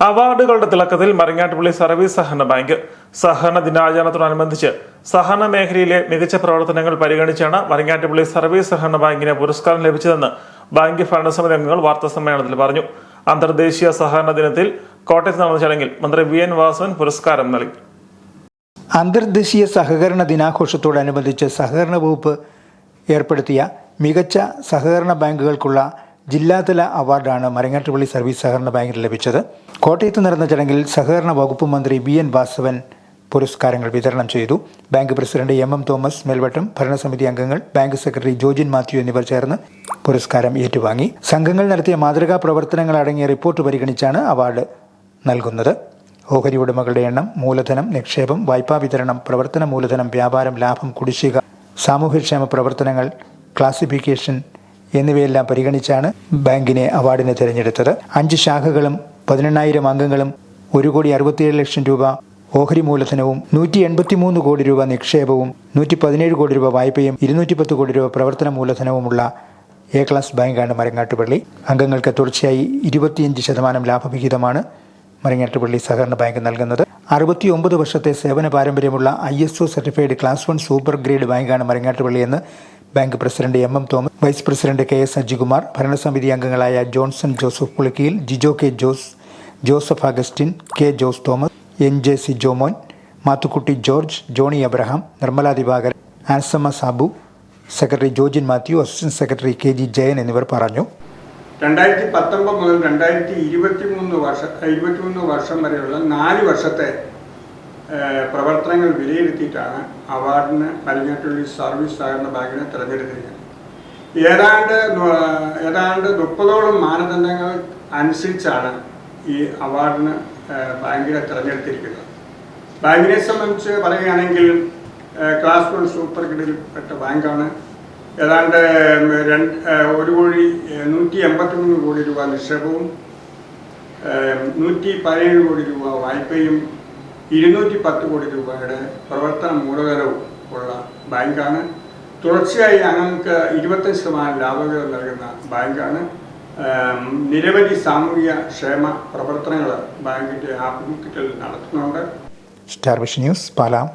അവാർഡുകളുടെ തിളക്കത്തിൽ മരങ്ങാട്ടുപള്ളി സർവീസ് സഹകരണ ബാങ്ക് സഹകരണ ദിനാചരണത്തോടനുബന്ധിച്ച് സഹകരണ മേഖലയിലെ മികച്ച പ്രവർത്തനങ്ങൾ പരിഗണിച്ചാണ് മരങ്ങാട്ടുപള്ളി സർവീസ് സഹകരണ ബാങ്കിന് പുരസ്കാരം ലഭിച്ചതെന്ന് ബാങ്ക് ഭരണസമിതി അംഗങ്ങൾ വാർത്താ സമ്മേളനത്തിൽ പറഞ്ഞു. അന്തർദേശീയ സഹകരണ ദിനത്തിൽ കോട്ടയത്ത് നടന്ന ചടങ്ങിൽ മന്ത്രി വി എൻ വാസവൻ പുരസ്കാരം നൽകി. അന്തർദേശീയ സഹകരണ ദിനാഘോഷത്തോടനുബന്ധിച്ച് സഹകരണ വകുപ്പ് ഏർപ്പെടുത്തിയ മികച്ച സഹകരണ ബാങ്കുകൾക്കുള്ള ജില്ലാതല അവാർഡാണ് മരങ്ങാട്ടുപള്ളി സർവീസ് സഹകരണ ബാങ്കിന് ലഭിച്ചത്. കോട്ടയത്ത് നടന്ന ചടങ്ങിൽ സഹകരണ വകുപ്പ് മന്ത്രി ബി എൻ വാസവൻ പുരസ്കാരങ്ങൾ വിതരണം ചെയ്തു. Bank president M M Thomas Melvattam ഭരണസമിതി അംഗങ്ങൾ ബാങ്ക് സെക്രട്ടറി ജോജിൻ മാത്യു എന്നിവർ ചേർന്ന് പുരസ്കാരം ഏറ്റുവാങ്ങി. സംഘങ്ങൾ നടത്തിയ മാതൃകാ പ്രവർത്തനങ്ങൾ അടങ്ങിയ റിപ്പോർട്ട് പരിഗണിച്ചാണ് അവാർഡ് നൽകുന്നത്. ഓഹരി ഉടമകളുടെ എണ്ണം മൂലധനം നിക്ഷേപം വായ്പാ വിതരണം പ്രവർത്തന മൂലധനം വ്യാപാരം ലാഭം കുടിശ്ശിക സാമൂഹ്യക്ഷേമ പ്രവർത്തനങ്ങൾ ക്ലാസിഫിക്കേഷൻ എന്നിവയെല്ലാം പരിഗണിച്ചാണ് ബാങ്കിനെ അവാർഡിന് തിരഞ്ഞെടുത്തത്. അഞ്ച് ശാഖകളും പതിനെണ്ണായിരം അംഗങ്ങളും ഒരു കോടി അറുപത്തിയേഴ് ലക്ഷം രൂപ ഓഹരി മൂലധനവും നൂറ്റി എൺപത്തിമൂന്ന് കോടി രൂപ നിക്ഷേപവും നൂറ്റി പതിനേഴ് കോടി രൂപ വായ്പയും ഇരുന്നൂറ്റി പത്ത് കോടി രൂപ പ്രവർത്തന മൂലധനവുമുള്ള എ ക്ലാസ് ബാങ്കാണ് മരങ്ങാട്ടുപള്ളി. അംഗങ്ങൾക്ക് തുടർച്ചയായി ഇരുപത്തിയഞ്ച് ശതമാനം ലാഭവിഹിതമാണ് മരങ്ങാട്ടുപള്ളി സഹകരണ ബാങ്ക് നൽകുന്നത്. അറുപത്തി ഒമ്പത് വർഷത്തെ സേവന പാരമ്പര്യമുള്ള I S O certified class one super grade ബാങ്കാണ് മരങ്ങാട്ടുപള്ളി എന്ന് bank president M M Thomas vice president K S Ajikumar ഭരണസമിതി അംഗങ്ങളായ Johnson Joseph Pulikkiyil Jijo K Jose Joseph Augustine K Jose Thomas N J C Jomon Mathukutty George Johny Abraham Nirmala Divakaran Ansamma Sabu secretary Jojin Mathew assistant secretary K G Jayan എന്നിവർ പറഞ്ഞു. രണ്ടായിരത്തി പത്തൊമ്പത് മുതൽ രണ്ടായിരത്തി ഇരുപത്തി മൂന്ന് വർഷം ഇരുപത്തിമൂന്ന് വർഷം വരെയുള്ള നാല് വർഷത്തെ പ്രവർത്തനങ്ങൾ വിലയിരുത്തിയിട്ടാണ് അവാർഡിന് നൽകിയിട്ടുള്ള സർവീസ് സഹകരണ ബാങ്കിനെ തിരഞ്ഞെടുത്തിരിക്കുന്നത്. ഏതാണ്ട് ഏതാണ്ട് മുപ്പതോളം മാനദണ്ഡങ്ങൾ അനുസരിച്ചാണ് ഈ അവാർഡിന് ബാങ്കിനെ തിരഞ്ഞെടുത്തിരിക്കുന്നത്. ബാങ്കിനെ സംബന്ധിച്ച് പറയുകയാണെങ്കിൽ ക്ലാസ് വൺ സൂപ്പർ ഗ്രേഡിൽപ്പെട്ട ബാങ്കാണ്. ഏതാണ്ട് രണ്ട് ഒരു കോടി നൂറ്റി എൺപത്തി മൂന്ന് കോടി രൂപ നിക്ഷേപവും നൂറ്റി പതിനേഴ് കോടി രൂപ വായ്പയും ഇരുന്നൂറ്റി പത്ത് കോടി രൂപയുടെ പ്രവർത്തന മൂലധനവും ഉള്ള ബാങ്കാണ്. തുടർച്ചയായി അംഗങ്ങൾക്ക് ഇരുപത്തഞ്ച് ശതമാനം ലാഭവിഹിതം നൽകുന്ന ബാങ്കാണ്. നിരവധി സാമൂഹിക ക്ഷേമ പ്രവർത്തനങ്ങൾ ബാങ്കിന്റെ ആഭിമുഖ്യത്തിൽ നടത്തുന്നുണ്ട്. Star vision news പാലാം